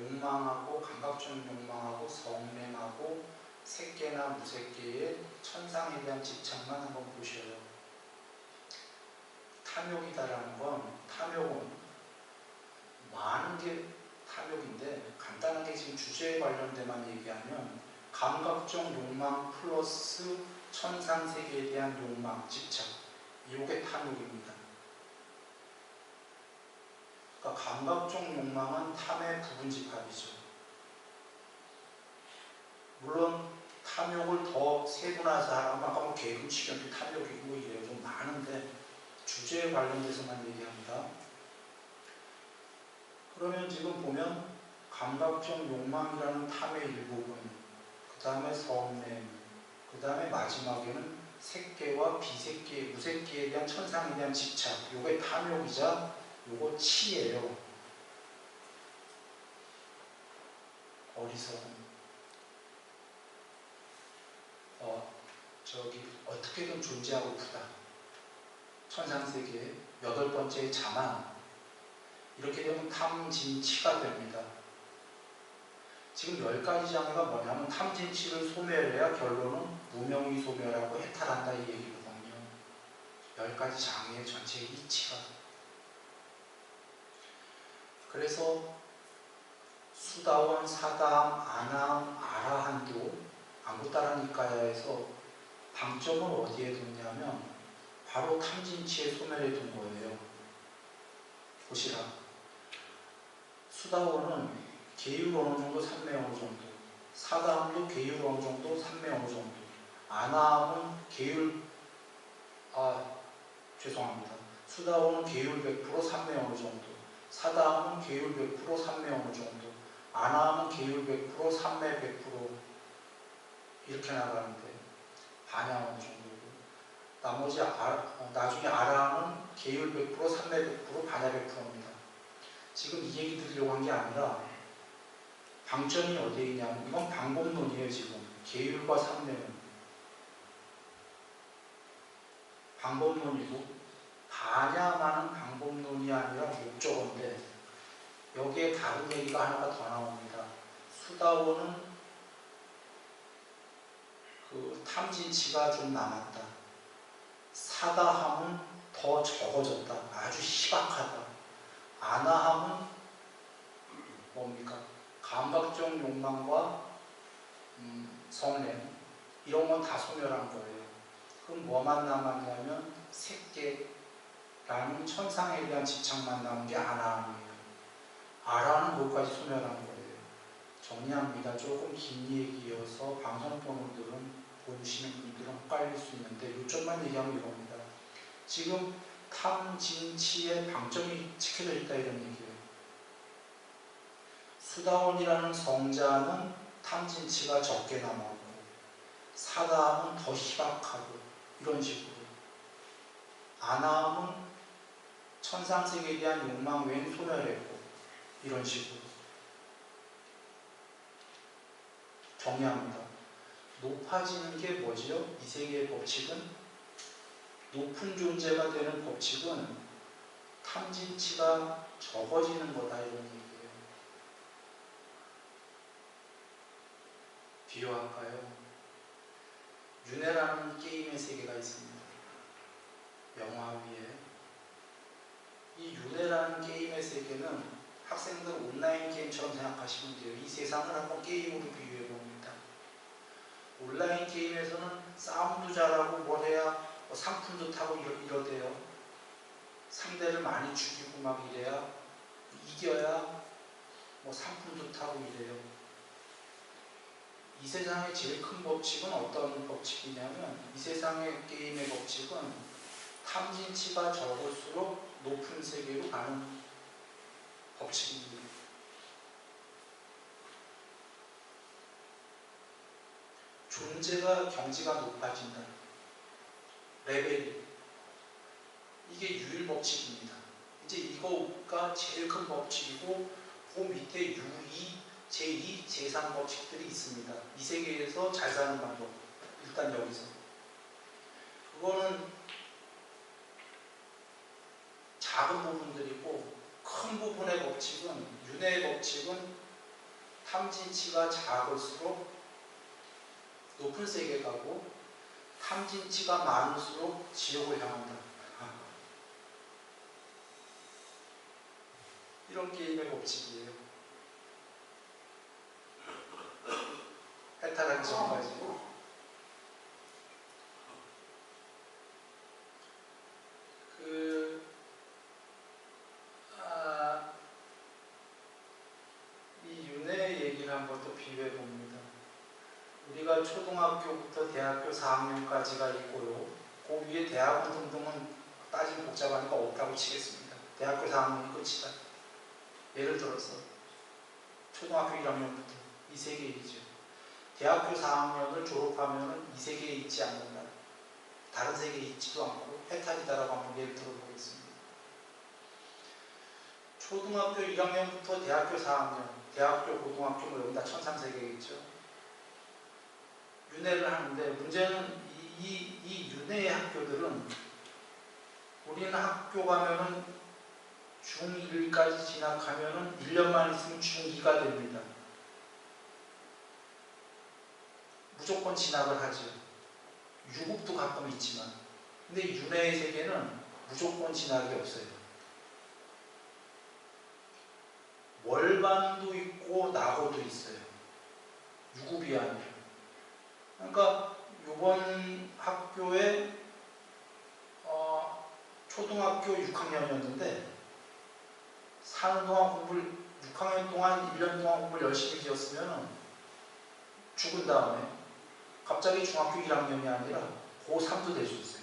욕망하고 감각적 욕망하고 성냄하고 색계나 무색계의 천상에 대한 집착만 한번 보셔요. 탐욕이다라는 건 탐욕은 많은 게 탐욕인데 간단하게 지금 주제에 관련돼만 얘기하면 감각적 욕망 플러스 천상 세계에 대한 욕망, 집착 이게 탐욕입니다. 그러니까 감각적 욕망은 탐의 부분집합이죠. 물론 탐욕을 더 세분화해서 하라면 아까 뭐 개금치견도 탐욕이고 뭐 이래요. 좀 많은데 주제에 관련돼서만 얘기합니다. 그러면 지금 보면 감각적 욕망이라는 탐의 일부분, 그 다음에 성냄, 그 다음에 마지막에는 색계와 비색계, 무색계에 대한 천상에 대한 집착, 요게 탐욕이자 요거 치예요. 어리석은. 어, 저기 어떻게든 존재하고프다. 천상세계 여덟 번째 자만 이렇게 되면 탐진치가 됩니다. 지금 열 가지 장애가 뭐냐면 탐진치를 소멸해야 결론은 무명의 소멸하고 해탈한다 이 얘기거든요. 열 가지 장애의 전체 이치가. 그래서 수다원, 사담, 아남, 아라한도 안구따라니까야에서 방점을 어디에 뒀냐면 바로 탐진치의 소멸에 둔 거예요. 보시라. 수다원은 계율 어느 정도, 산매 어느 정도, 사다함도 계율 어느 정도, 산매 어느 정도, 아나함은 계율, 아, 죄송합니다. 수다원은 계율 100%, 산매 어느 정도, 사다함은 계율 100%, 산매 어느 정도, 아나함은 계율 100%, 산매 100% 이렇게 나가는데 반향 어느 정도고 나머지 아, 나중에 아라함은 계율 100%, 산매 100%, 반야 100%입니다. 지금 이 얘기 드리려고 한 게 아니라 방점이 어디에 있냐면 이건 방법론이에요 지금. 계율과 산매는 방법론이고 반야만은 방법론이 아니라 목적어인데 여기에 다른 얘기가 하나가 더 나옵니다. 수다원은 그 탐진치가 좀 남았다. 사다함은 더 적어졌다. 아주 희박하다. 아나함은 뭡니까? 감각적 욕망과 음, 성냄 이런 건 다 소멸한 거예요. 그럼 뭐만 남았냐면 색계 라는 천상에 대한 집착만 남은 게 아나함이에요. 아라는 것까지 소멸한 거예요. 정리합니다. 조금 긴 얘기여서 방송 보는 분들은 보시는 분들은 헷갈릴 수 있는데 요점만 얘기하면 이겁니다. 지금 탐진치의 방점이 지켜져 있다 이런 얘기예요. 수다원이라는 성자는 탐진치가 적게 남았고 사다함은 더 희박하고 이런 식으로 아나함은 천상 세계에 대한 욕망 외엔 소멸했고 이런 식으로 정리합니다. 높아지는 게 뭐지요? 이 세계의 법칙은 높은 존재가 되는 법칙은 탐진치가 적어지는 거다 이런 얘기예요. 비유할까요? 윤회라는 게임의 세계가 있습니다. 영화 위에 이 윤회라는 게임의 세계는 학생들 온라인 게임처럼 생각하시면 돼요. 이 세상을 한번 게임으로 비유해 봅니다. 온라인 게임에서는 싸움도 잘하고 뭘 해야 뭐 상품도 타고 이러, 이러대요. 상대를 많이 죽이고 막 이래야 이겨야 뭐 상품도 타고 이래요. 이 세상의 제일 큰 법칙은 어떤 법칙이냐면 이 세상의 게임의 법칙은 탐진치가 적을수록 높은 세계로 가는 법칙입니다. 존재가 경지가 높아진다. 레벨이. 이게 유일 법칙입니다. 이제 이거가 제일 큰 법칙이고 그 밑에 유2, 제2, 제3 법칙들이 있습니다. 이 세계에서 잘 사는 방법. 일단 여기서. 그거는 작은 부분들이고 큰 부분의 법칙은 윤회의 법칙은 탐진치가 작을수록 높은 세계 가고 탐진치가 많을수록 지옥을 향한다. 이런 게임의 법칙이에요. 해탈하기 전까지. 그, 아, 이 윤회 얘기를 한번 또 비교해 봅니다. 우리가 초등학교부터 대학교 4학년까지가 있고요. 그 위에 대학원 등등은 따지면 복잡하니까 없다고 치겠습니다. 대학교 4학년이 끝이다. 예를 들어서 초등학교 1학년부터 이 세계에 있죠. 대학교 4학년을 졸업하면 이 세계에 있지 않는다. 다른 세계에 있지도 않고 해탈이다라고 한번 예를 들어보겠습니다. 초등학교 1학년부터 대학교 4학년, 대학교, 고등학교 뭐 여기 다 천상세계겠죠. 윤회를 하는데 문제는 이, 이, 이 윤회의 학교들은 우리는 학교 가면은 중1까지 진학하면은 1년만 있으면 중2가 됩니다. 무조건 진학을 하죠. 유급도 가끔 있지만. 근데 윤회의 세계는 무조건 진학이 없어요. 월반도 낙오도 있어요. 아니라. 그러니까 이번 학교에 어, 초등학교 6학년이었는데 사는 동안 공부를 6학년 동안 1년 동안 공부를 열심히 지었으면 죽은 다음에 갑자기 중학교 1학년이 아니라 고3도 될 수 있어요.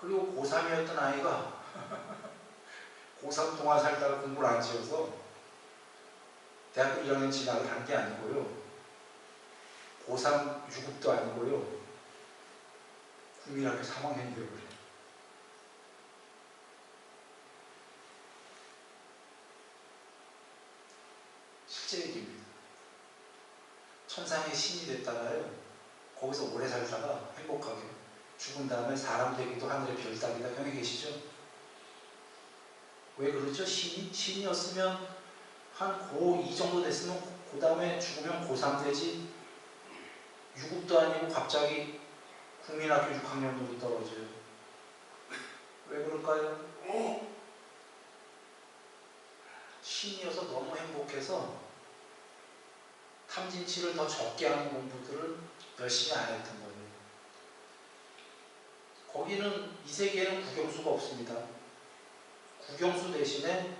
그리고 고3이었던 아이가 고3 동안 살다가 공부를 안 지어서 대학교 1학년 진학을 한 게 아니고요. 고3 유급도 아니고요. 국민학교 3학년 되어버려요. 실제 얘기입니다. 천상의 신이 됐다가요. 거기서 오래 살다가 행복하게 죽은 다음에 사람 되기도 하늘의 별 따기다 형이 계시죠? 왜 그러죠? 신이? 신이었으면 한 고2 정도 됐으면 그 다음에 죽으면 고3 되지 유급도 아니고 갑자기 국민학교 6학년으로 떨어져요. 왜 그럴까요? 신이어서 너무 행복해서 탐진치를 더 적게 하는 공부들을 열심히 안 했던 거예요. 거기는 이 세계에는 국영수가 없습니다. 국영수 대신에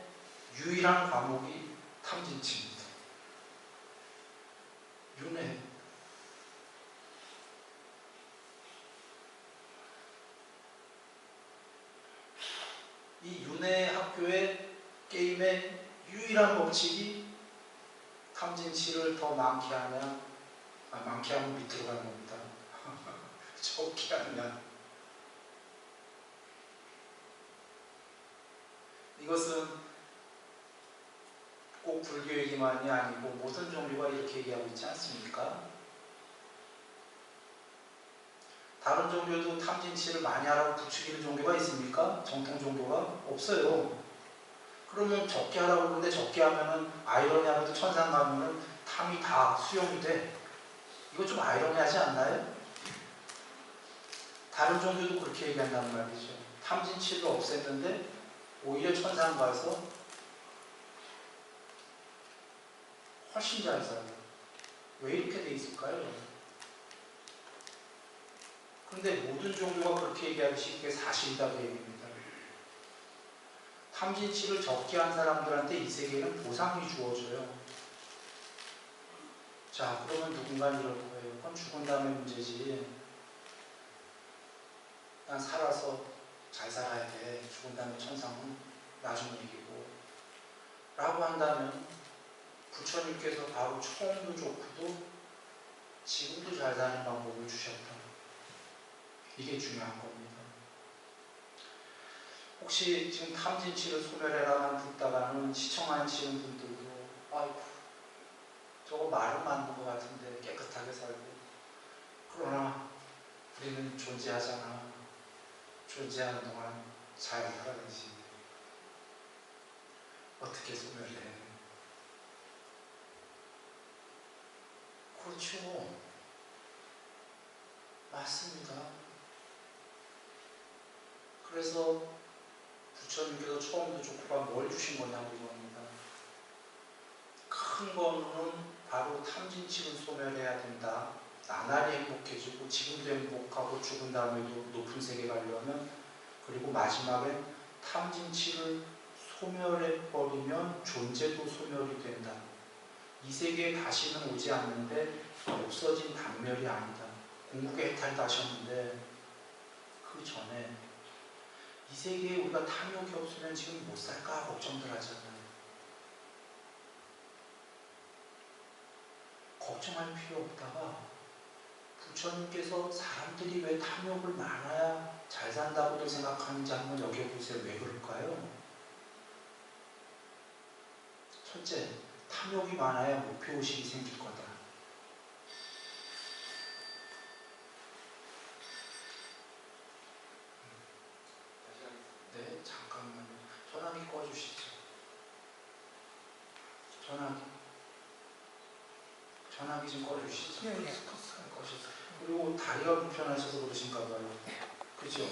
유일한 과목이 탐진치입니다. 윤회. 이 윤회 학교의 게임의 유일한 법칙이 탐진치를 더 많게 하냐, 아, 많게 하면 밑으로 가는 겁니다. 적게 하느냐. 이것은 꼭 불교 얘기만이 아니고 모든 종교가 이렇게 얘기하고 있지 않습니까? 다른 종교도 탐진치를 많이 하라고 부추기는 종교가 있습니까? 정통 종교가 없어요. 그러면 적게 하라고 그러는데 적게 하면은 아이러니하게도 천상 가면은 탐이 다 수용이 돼. 이거 좀 아이러니하지 않나요? 다른 종교도 그렇게 얘기한단 말이죠. 탐진치를 없앴는데 오히려 천상 가서 훨씬 잘 살아요. 왜 이렇게 돼 있을까요? 그런데 모든 종교가 그렇게 얘기하듯이 그게 사실이다 그 얘기입니다. 탐진치를 적게 한 사람들한테 이 세계는 보상이 주어져요. 자, 그러면 누군가 이럴 거예요. 그건 죽은 다음에 문제지. 난 살아서 잘 살아야 돼. 죽은 다음에 천상은 나중 얘기고. 라고 한다면 부처님께서 바로 처음도 좋고도 지금도 잘 사는 방법을 주셨다. 이게 중요한 겁니다. 혹시 지금 탐진치를 소멸해라만 듣다가는 시청하시는 분들도 아이고 저거 말은 맞는 것 같은데 깨끗하게 살고 그러나 우리는 존재하잖아. 존재하는 동안 잘 살아계시는데 어떻게 소멸해? 그렇죠. 맞습니다. 그래서 부처님께서 처음부터 조코가 뭘 주신 거냐고 이겁니다. 큰 거는 바로 탐진 치은 소멸해야 된다. 나날이 행복해지고 지금도 행복하고 죽은 다음에도 높은 세계 가려면 그리고 마지막에 탐진치를 소멸해버리면 존재도 소멸이 된다. 이 세계에 다시는 오지 않는데 없어진 단멸이 아니다. 공국의 해탈도 하셨는데 그 전에 이 세계에 우리가 탐욕이 없으면 지금 못 살까 걱정들 하잖아요. 걱정할 필요 없다가 부처님께서 사람들이 왜 탐욕을 많아야 잘 산다고도 생각하는지 한번 여겨보세요. 왜 그럴까요? 첫째, 탐욕이 많아야 목표의식이 생길 거다. 네, 잠깐만요. 전화기 꺼주시죠. 전화기. 전화기 좀 꺼주시죠. 그리고 다리가 불편하셔서 그러신가 봐요. 그죠?